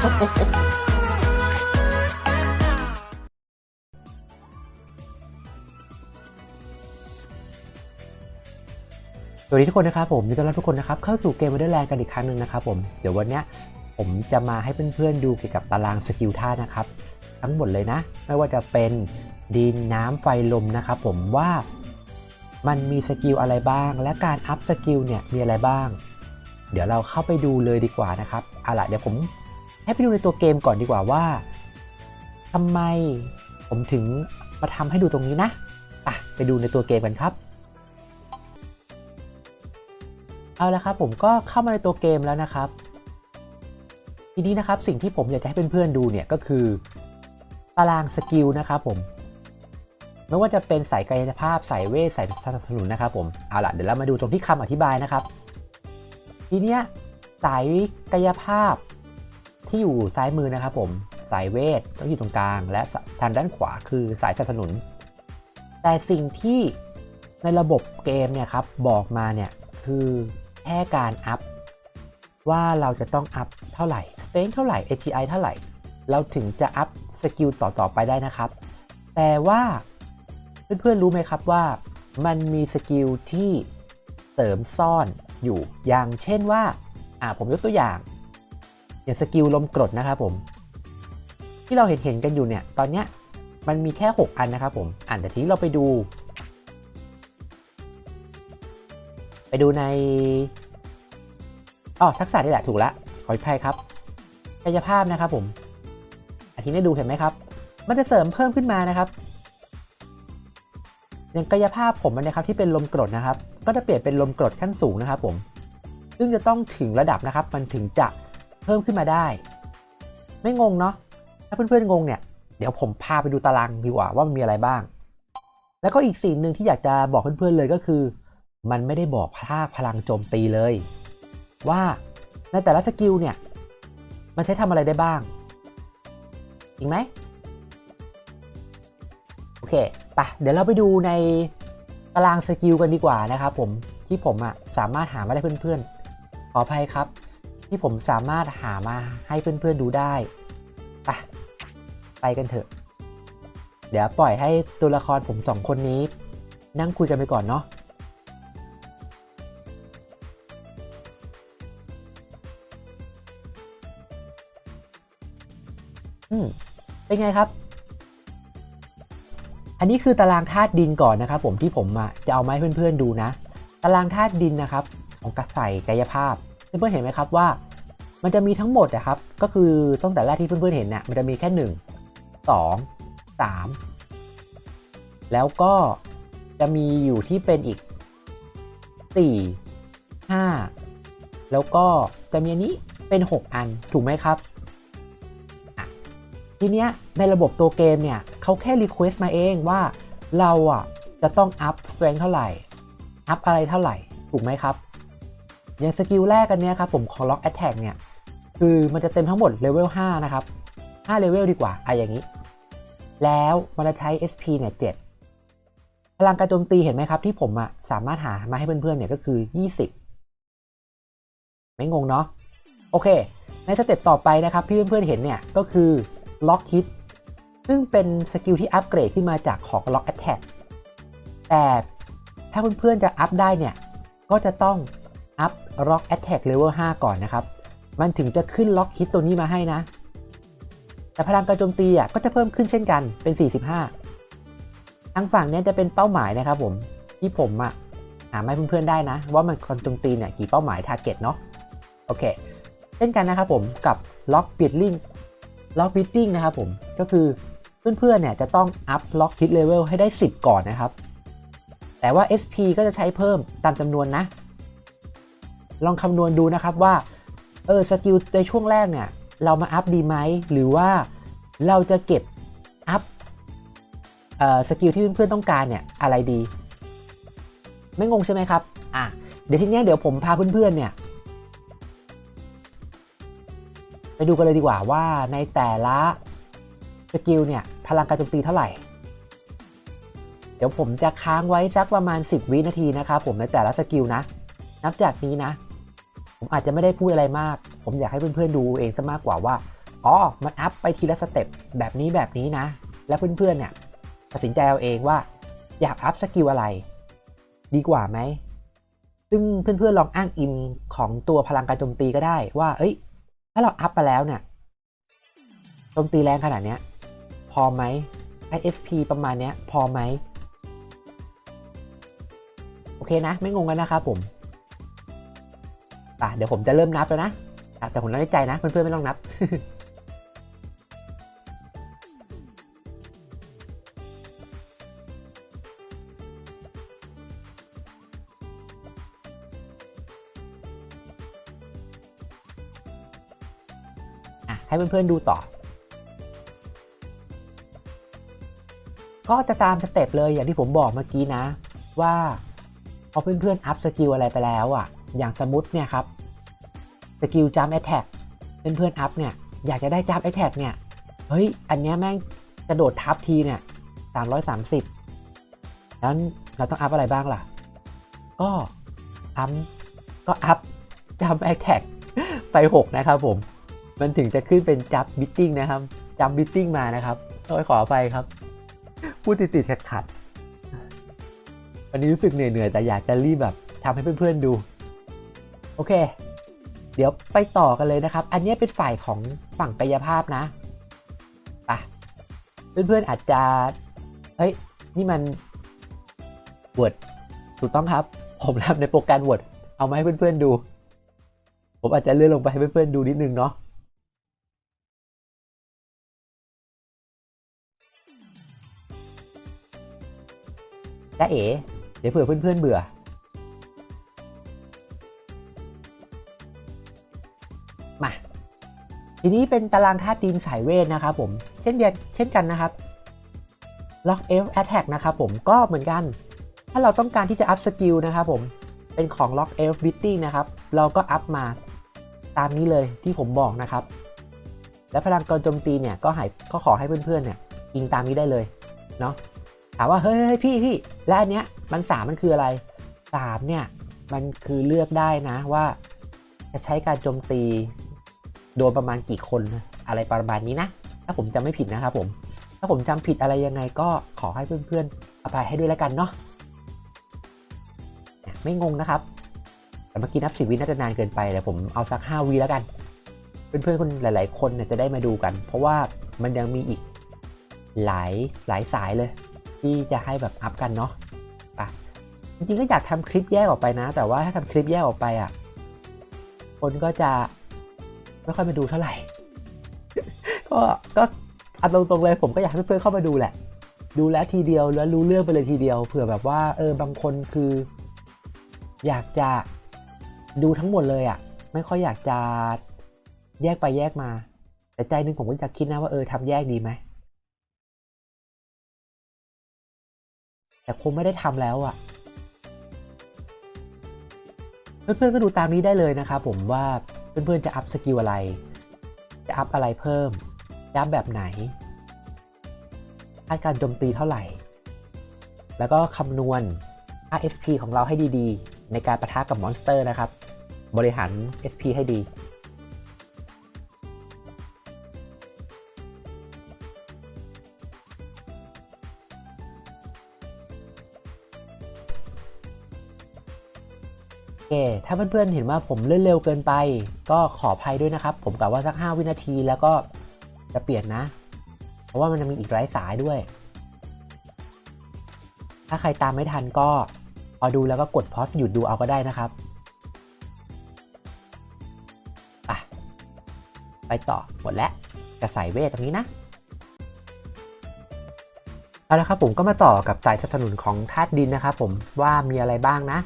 สวัสดีทุกคนนะครับผมยินดีต้อนรับทุกคนนะครับเข้าสู่เกม Wonderland กันอีกครั้งหนึ่งนะครับผมเดี๋ยววันนี้ผมจะมาให้เพื่อนๆดูเกี่ยวกับตารางสกิลท่านะครับ ทั้งหมดเลยนะ ไม่ว่าจะเป็นดินน้ำไฟลมนะครับผมว่ามันมีสกิลอะไรบ้าง และการอัพสกิลเนี่ยมีอะไรบ้าง เดี๋ยวเราเข้าไปดูเลยดีกว่านะครับเอาล่ะเดี๋ยวผม ให้ไปดูในตัวเกมก่อนดีกว่าว่าทำไมผมถึงมาทำให้ดูตรงนี้นะอะไปดูในตัวเกมกันครับ เอาละครับผมก็เข้ามาในตัวเกมแล้วนะครับ ทีนี้นะครับสิ่งที่ผมอยากจะให้เพื่อนๆดูเนี่ยก็คือตารางสกิลนะครับผมไม่ว่าจะเป็นสายกายภาพสายเวทสายสนับสนุนนะครับผมเอาล่ะเดี๋ยวเรามาดูตรงที่คำอธิบายนะครับ ทีเนี้ยสายกายภาพ ที่อยู่ซ้ายมือนะครับผมสายเวทต้องอยู่ตรงกลาง และทางด้านขวาคือสายสนับสนุน แต่สิ่งที่ในระบบเกมเนี่ยครับบอกมาเนี่ยคือแค่การอัพว่าเราจะต้องอัพเท่าไหร่ strength เท่าไหร่ HGI เท่าไหร่ เราถึงจะอัพสกิลต่อๆไปได้นะครับ แต่ว่าเพื่อนๆรู้ไหมครับว่ามันมีสกิลที่เสริมซ่อนอยู่อย่างเช่นว่าอ่าผมยกตัวอย่าง อย่างสกิลลมกรดนะครับผม ที่เราเห็นเห็นกันอยู่เนี่ย ตอนเนี้ยมันมีแค่ 6 อันนะครับผมอ่านแต่ทีเราไปดู ไปดูในอ๋อทักษะนี่แหละถูกละขออภัยครับกายภาพนะครับผมอาทิตย์นี้ดูเห็นไหมครับ มันจะเสริมเพิ่มขึ้นมานะครับอย่างกายภาพผมนะครับที่เป็นลมกรดนะครับ ก็จะเปลี่ยนเป็นลมกรดขั้นสูงนะครับผม ซึ่งจะต้องถึงระดับนะครับ มันถึงจะ พิ่มขึ้นมาได้ ไม่งงเนาะถ้าเพื่อนๆงงเนี่ย เดี๋ยวผมพาไปดูตารางดีกว่าว่ามันมีอะไรบ้าง แล้วก็อีกสิ่งหนึ่งที่อยากจะบอกเพื่อนๆเลยก็คือ มันไม่ได้บอกภาพลังโจมตีเลย ว่าในแต่ละสกิลเนี่ย มันใช้ทำอะไรได้บ้างจริงไหมโอเคปะเดี๋ยวเราไปดูในตารางสกิลกันดีกว่านะครับผมที่ผมอะสามารถหามาได้เพื่อนๆ ขออภัยครับ ที่ผมสามารถหามาให้เพื่อนๆดูได้ปะไปกันเถอะ เดี๋ยวปล่อยให้ตัวละครผมสองคนนี้ นั่งคุยกันไปก่อนเนาะอืมเป็นไงครับ อันนี้คือตารางธาตุดินก่อนนะครับ ผมที่ผมจะเอามาให้เพื่อนๆดูนะ ตารางธาตุดินนะครับ ของกระใสกายภาพ เพื่อนๆเห็นไหมครับว่า มันจะมีทั้งหมดนะครับ ก็คือตั้งแต่แรกที่เพื่อนๆเห็นเนี่ยมันจะมีแค่หนึ่งสองสามแล้วก็จะมีอยู่ที่เป็นอีกสี่ห้าแล้วก็จะมีอันนี้เป็น 6 อันถูกไหมครับทีเนี้ยในระบบตัวเกมเนี่ยเขาแค่รีเควสต์มาเองว่าเราอะจะต้องอัพ strength เท่าไหร่ อัพอะไรเท่าไหร่ ถูกไหมครับ อย่างสกิลแรกกันเนี้ยครับผมของ lock attack เนี่ยคือมันจะเต็มทั้งหมดเลเวล5นะครับ5เลเวลดีกว่าอะอย่างนี้ แล้วมันจะใช้ SP เนี่ย7พลังการโจมตีเห็นไหมครับ ที่ผมอะสามารถหามาให้เพื่อนๆเนี่ยก็คือ 20 ไม่งงเนาะโอเค ในสเต็ปต่อไปนะครับที่เพื่อนๆเห็นเนี่ยก็คือล็อกฮิตซึ่งเป็นสกิลที่อัปเกรดขึ้นมาจากของล็อกแอ t แทกแต่ถ้าเพื่อนๆจะอัพได้เนี่ยก็จะต้อง อัพล็อกแอ t แทกเลเวล5ก่อนนะครับ มันถึงจะขึ้นล็อกฮิตตัวนี้มาให้นะ แต่พลังการโจมตีอะก็จะเพิ่มขึ้นเช่นกันเป็น 45 ทางฝั่งเนี้ยจะเป็นเป้าหมายนะครับผม ที่ผมอะหามาให้เพื่อนๆได้นะ ว่ามันการโจมตีเนี่ยกี่เป้าหมายทาร์เก็ตเนาะโอเค เช่นกันนะครับผมกับล็อกบิดลิงล็อกบิตติ้งนะครับผมก็คือเพื่อนๆเนี่ยจะต้องอัพล็อกฮิตเลเวลให้ได้ 10 ก่อนนะครับ แต่ว่า SP ก็จะใช้เพิ่มตามจำนวนนะ ลองคำนวณดูนะครับว่าเออสกิลในช่วงแรกเนี่ยเรามาอัพดีไหมหรือว่าเราจะเก็บอัพเอ่อสกิลที่เพื่อนๆต้องการเนี่ยอะไรดี ไม่งงใช่ไหมครับอะเดี๋ยวทีเนี้ยเดี๋ยวผมพาเพื่อนๆเนี่ยไปดูกันเลยดีกว่าว่าในแต่ละสกิลเนี่ยพลังการโจมตีเท่าไหร่ เดี๋ยวผมจะค้างไว้สักประมาณ 10 วินาทีนะครับผมในแต่ละสกิลนะ นับจากนี้นะ ผมอาจจะไม่ได้พูดอะไรมาก ผมอยากให้เพื่อนๆดูเองซะมากกว่าว่า อ๋อ มันอัพไปทีละสเต็ปแบบนี้แบบนี้นะ แล้วเพื่อนๆเนี่ยตัดสินใจเอาเองว่า อยากอัพสกิลอะไร ดีกว่าไหม ซึ่งเพื่อนๆลองอ้างอิงของตัวพลังการโจมตีก็ได้ว่า เอ้ย ถ้าเราอัพไปแล้วเนี่ย โจมตีแรงขนาดเนี้ย พอไหม ISP ประมาณเนี้ย พอไหม โอเคนะ ไม่งงกันนะครับผม อะเดี๋ยวผมจะเริ่มนับแล้วนะแต่ผมนับในใจนะเพื่อนๆไม่ต้องนับอะให้เพื่อนๆดูต่อ ก็จะตามสเต็ปเลยอย่างที่ผมบอกเมื่อกี้นะ ว่าพอเพื่อนๆอัพสกิลอะไรไปแล้วอะ อย่างสมมติเนี่ยครับสกิลจัมแอ t แทกเพื่อนๆอัพเนี่ยอยากจะได้จัมแอ t แทกเนี่ยเฮ้ยอันเนี้ยแม่งกระโดดทับทีเนี่ย330แล้วเราต้องอัพอะไรบ้างล่ะ ก็อัพก็อัพจัมแอ t แทกไป 6 นะครับผม มันถึงจะขึ้นเป็นจับบิตติ้งนะครับจับบิตติ้งมานะครับต้องขออภัยครับ พูดติดๆขัดๆวันนี้รู้สึกเหนื่อยๆ แต่อยากจะรีบแบบทำให้เพื่อนๆดู โอเค เดี๋ยวไปต่อกันเลยนะครับ อันนี้เป็นฝ่ายของฝั่งกายภาพนะไปเพื่อนๆอาจจะเฮ้ยนี่มัน Word ถูกต้องครับ ผมทำในโปรแกรม Word เอามาให้เพื่อนๆดู ผมอาจจะเลื่อนลงไปให้เพื่อนๆดูนิดนึงเนาะจ้าเอ๋เดี๋ยวเผื่อเพื่อนๆเบื่อ ทีนี้เป็นตารางธาตุดินสายเวทนะครับผม เช่นเดียวเช่นกันนะครับ Lock Elf Attack นะครับผมก็เหมือนกัน ถ้าเราต้องการที่จะอัพสกิลนะครับผม เป็นของ Lock Elf b i t t i n g นะครับ เราก็อัพมาตามนี้เลยที่ผมบอกนะครับ และพลังการโจมตีเนี่ยก็ให้ก็ขอให้เพื่อนๆเนี่ยยิงตามนี้ได้เลยเนาะ ถามว่าเฮ้ยพี่พี่แล้วอันเนี้ยมันสามมันคืออะไรสามเนี่ยมันคือเลือกได้นะว่าจะใช้การโจมตี โดนประมาณกี่คนนะอะไรประมาณนี้นะ ถ้าผมจำไม่ผิดนะครับผม ถ้าผมจำผิดอะไรยังไงก็ขอให้เพื่อนๆอภัยให้ด้วยแล้วกันเนาะไม่งงนะครับ แต่เมื่อกี้นับสิบวิน่าจะนานเกินไปเดี๋ยผมเอาสักห้าวิแล้วกัน เพื่อนๆคนหลาย ๆ คนเนี่ยจะได้มาดูกัน เพราะว่ามันยังมีอีกหลายหลายสายเลย ที่จะให้แบบอัพกันเนาะอะจริงๆก็อยากทำคลิปแยกออกไปนะ แต่ว่าถ้าทำคลิปแยกออกไปอะ คนก็จะ ไม่ค่อยมาดูเท่าไหร่ ก็ก็เอาตรงๆเลยผมก็อยากให้เพื่อนๆเข้ามาดูแหละ ดูแล้วทีเดียวแล้วรู้เรื่องไปเลยทีเดียวเผื่อแบบว่าเออบางคนคือ อยากจะดูทั้งหมดเลยอะ ไม่ค่อยอยากจะแยกไปแยกมา แต่ใจหนึงผมก็จะคิดนะว่าเออทำแยกดีไหมแต่คงไม่ได้ทำแล้วอะ่ะเพื่อนๆก็ดูตามนี้ได้เลยนะครับผมว่า เพื่อนๆจะอัพสกิลอะไร จะอัพอะไรเพิ่มจะอัพแบบไหนคาดการโจมตีเท่าไหร่ แล้วก็คำนวณ RSP ของเราให้ดีๆ ในการประทะกับมอนสเตอร์นะครับ บริหาร SP ให้ดี เค ถ้าเพื่อนๆ เห็นว่าผมเลื่อนเร็วเกินไป ก็ขออภัยด้วยนะครับ ผมกะว่าสัก 5 วินาทีแล้วก็จะเปลี่ยนนะ เพราะว่ามันจะมีอีกหลายสายด้วย ถ้าใครตามไม่ทันก็พอดูแล้วก็กดพอสหยุดดูเอาก็ได้นะครับอะไปต่อหมดแล้วจะใส่เวทตรงนี้นะเอาละครับผมก็มาต่อกับสายสนับสนุนของธาตุดินนะครับผมว่ามีอะไรบ้างนะ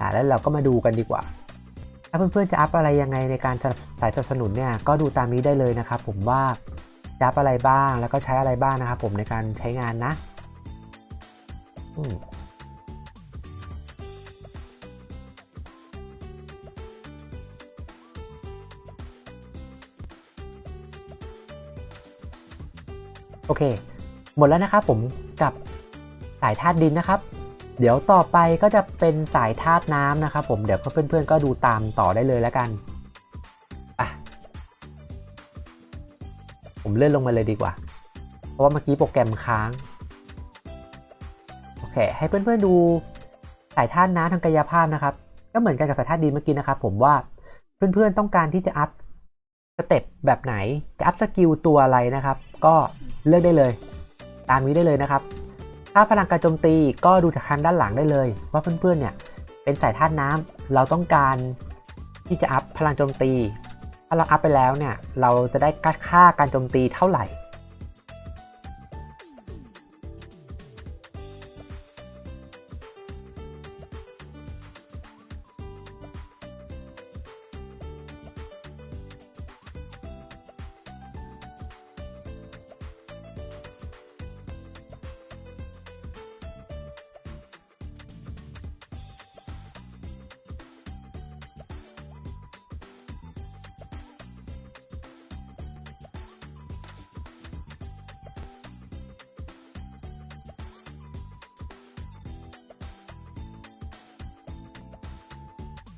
อ่าแล้วเราก็มาดูกันดีกว่า ถ้าเพื่อนๆจะอัพอะไรยังไงในการสายสนับสนุนเนี่ยก็ดูตามนี้ได้เลยนะครับ ผมว่าจะอัพอะไรบ้างแล้วก็ใช้อะไรบ้างนะครับผมในการใช้งานนะอืมโอเค หมดแล้วนะครับผมกับสายธาตุดินนะครับ เดี๋ยวต่อไปก็จะเป็นสายธาตุน้ำนะครับผมเดี๋ยวเพื่อนๆก็ดูตามต่อได้เลยแล้วกันอะผมเลื่อนลงมาเลยดีกว่า เพราะว่าเมื่อกี้โปรแกรมค้าง โอเค ให้เพื่อนๆดูสายธาตุน้ำทางกายภาพนะครับ ก็เหมือนกันกับสายธาตุดินเมื่อกี้นะครับ ผมว่าเพื่อนๆต้องการที่จะอัพสเต็ปแบบไหน จะอัพสกิลตัวอะไรนะครับ ก็เลือกได้เลย ตามนี้ได้เลยนะครับ ถ้าพลังการโจมตีก็ดูจากทางด้านหลังได้เลย ว่าเพื่อนๆเนี่ยเป็นสายธาตุน้ำเราต้องการที่จะอัพพลังโจมตี ถ้าเราอัพไปแล้วเนี่ยเราจะได้ค่าการโจมตีเท่าไหร่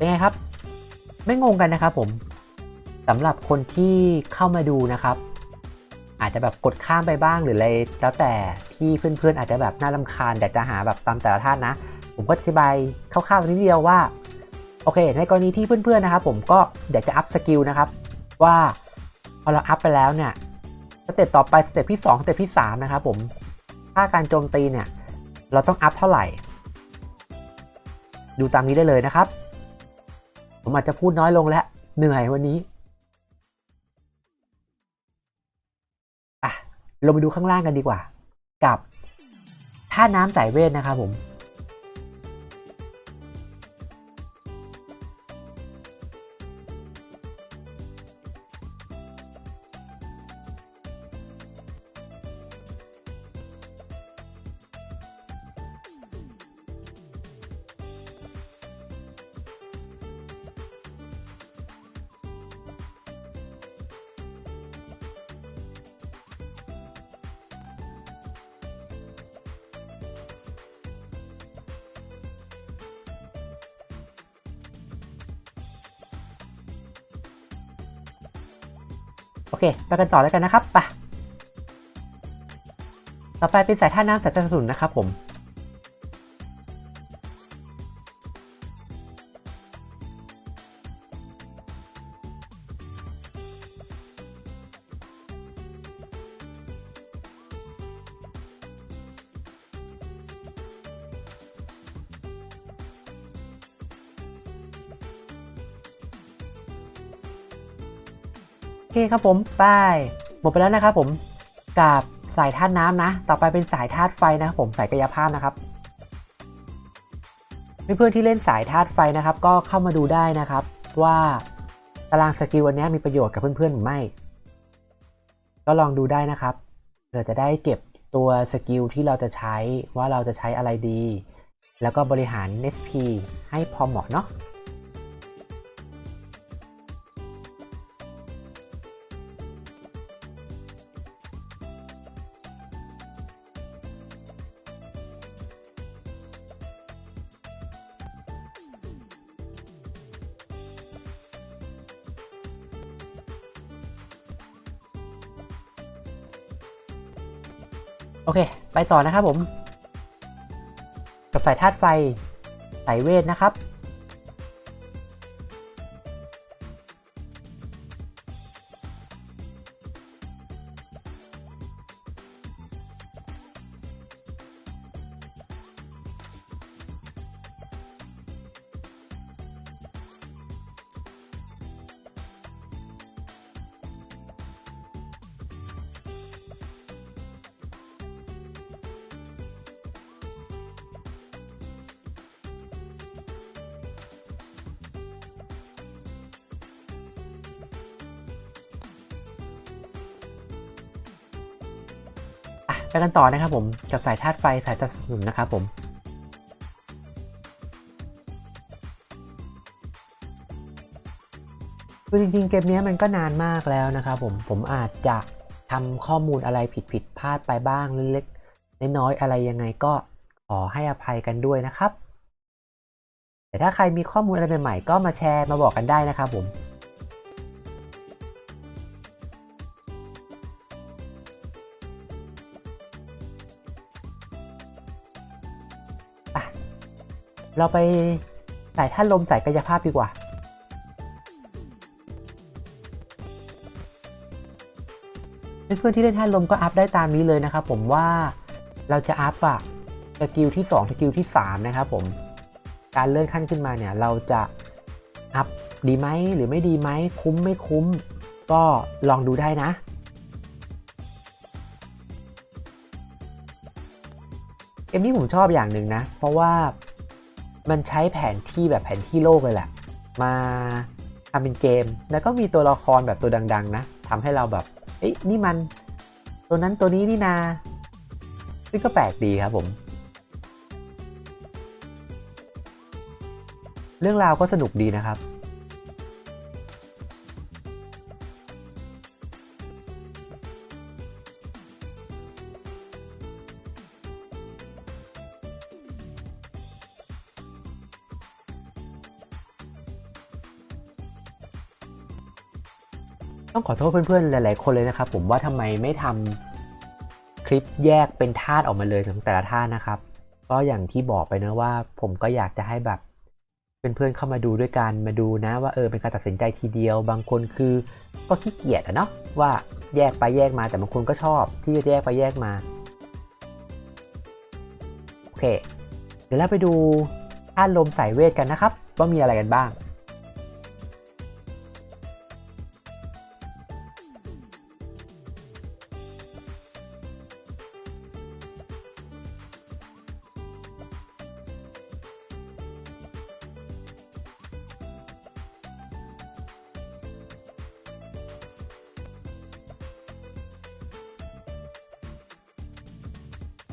เป็นไงครับ ไม่งงกันนะครับผมสำหรับคนที่เข้ามาดูนะครับ อาจจะแบบกดข้ามไปบ้างหรืออะไรแล้วแต่ที่เพื่อนๆ อาจจะแบบน่ารำคาญอยากจะหาแบบตามแต่ละท่านนะ ผมก็อธิบายคร่าวๆนิดเดียวว่าโอเค ในกรณีที่เพื่อนๆนะครับ ผมก็อยากจะอัพสกิลนะครับ ว่าพอเราอัพไปแล้วเนี่ยสเต็ปต่อไปสเต็ปที่2สเต็ปที่3นะครับผมค่าการโจมตีเนี่ย เราต้องอัพเท่าไหร่ ดูตามนี้ได้เลยนะครับ ผมอาจจะพูดน้อยลงแล้ว เหนื่อยวันนี้อะเราไปดูข้างล่างกันดีกว่า กับท่าน้ำสายเวทนะครับผม โอเค ไปกันต่อแล้วกันนะครับไปต่อไปเป็นสายท่าน้ำสายสนับสนุนนะครับผม ครับผมไปหมดไปแล้วนะครับผมกับสายธาตุน้ำนะ ต่อไปเป็นสายธาตุไฟนะครับผมสายกายภาพนะครับเพื่อนๆที่เล่นสายธาตุไฟนะครับ ก็เข้ามาดูได้นะครับ ว่าตารางสกิลวันนี้มีประโยชน์กับเพื่อนๆหรือไม่ ก็ลองดูได้นะครับเผื่อจะได้เก็บตัวสกิลที่เราจะใช้ว่าเราจะใช้อะไรดี แล้วก็บริหาร SP ให้พอเหมาะเนาะ โอเค ไปต่อนะครับผม กับสายธาตุไฟ สายเวทนะครับ ไปกันต่อนะครับผมกับสายธาตุไฟสายสนับสนุนนะครับผมคือจริงๆ เกมนี้มันก็นานมากแล้วนะครับผมผมอาจจะทำข้อมูลอะไรผิดผิดพลาดไปบ้างเล็กๆน้อยๆอะไรยังไงก็ขอให้อภัยกันด้วยนะครับ แต่ถ้าใครมีข้อมูลอะไรใหม่ๆ ก็มาแชร์มาบอกกันได้นะครับผม เราไปใส่ท่านลมใส่กายภาพดีกว่า เพื่อนๆที่เล่นท่านลมก็อัพได้ตามนี้เลยนะครับผมว่าเราจะอัพอะสกิลที่2สกิลที่ 3 นะครับผม การเลื่อนขั้นขึ้นมาเนี่ยเราจะอัพดีไหมหรือไม่ดีไหมคุ้มไม่คุ้ม ก็ลองดูได้นะเกมนี้ผมชอบอย่างหนึ่งนะ เพราะว่า มันใช้แผนที่แบบแผนที่โลกเลยแหละ มาทำเป็นเกม แล้วก็มีตัวละครแบบตัวดัง ๆ นะทำให้เราแบบ เอ้ยนี่มัน ตัวนั้นตัวนี้นี่นา ซึ่งก็แปลกดีครับผม เรื่องราวก็สนุกดีนะครับ ต้องขอโทษเพื่อนๆ หลาย ๆ คนเลยนะครับผมว่าทำไมไม่ทำคลิปแยกเป็นธาตุออกมาเลยของแต่ละธาตุนะครับ ก็อย่างที่บอกไปนะว่าผมก็อยากจะให้แบบเพื่อนๆเข้ามาดูด้วยกันมาดูนะว่าเออเป็นการตัดสินใจทีเดียว บางคนคือก็ขี้เกียจอะเนาะว่าแยกไปแยกมาแต่บางคนก็ชอบที่จะแยกไปแยกมาโอเคเดี๋ยวเราไปดูธาตุลมสายเวทกันนะครับ ว่ามีอะไรกันบ้าง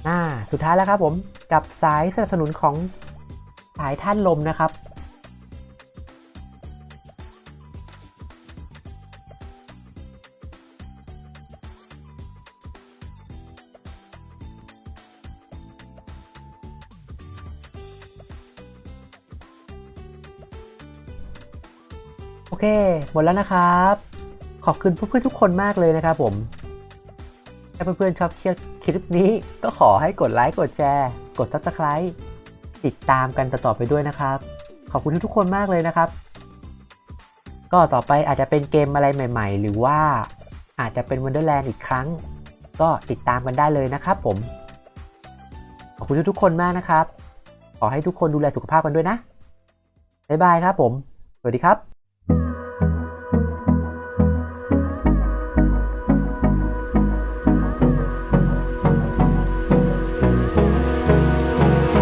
อ่าสุดท้ายแล้วครับผมกับสายสนับสนุนของสายท่านลมนะครับโอเค หมดแล้วนะครับ ขอบคุณเพื่อนๆทุกคนมากเลยนะครับผม ถ้าเพื่อนๆชอบเที่ยวคลิปนี้ก็ขอให้กดไลค์กดแชร์ กด subscribe ติดตามกันต่อๆไปด้วยนะครับ ขอบคุณทุกๆคนมากเลยนะครับ ก็ต่อไปอาจจะเป็นเกมอะไรใหม่ ๆ หรือว่าอาจจะเป็น Wonderland อีกครั้ง ก็ติดตามกันได้เลยนะครับผม ขอบคุณทุกๆคนมากนะครับ ขอให้ทุกคนดูแลสุขภาพกันด้วยนะบ๊ายบายครับผม สวัสดีครับ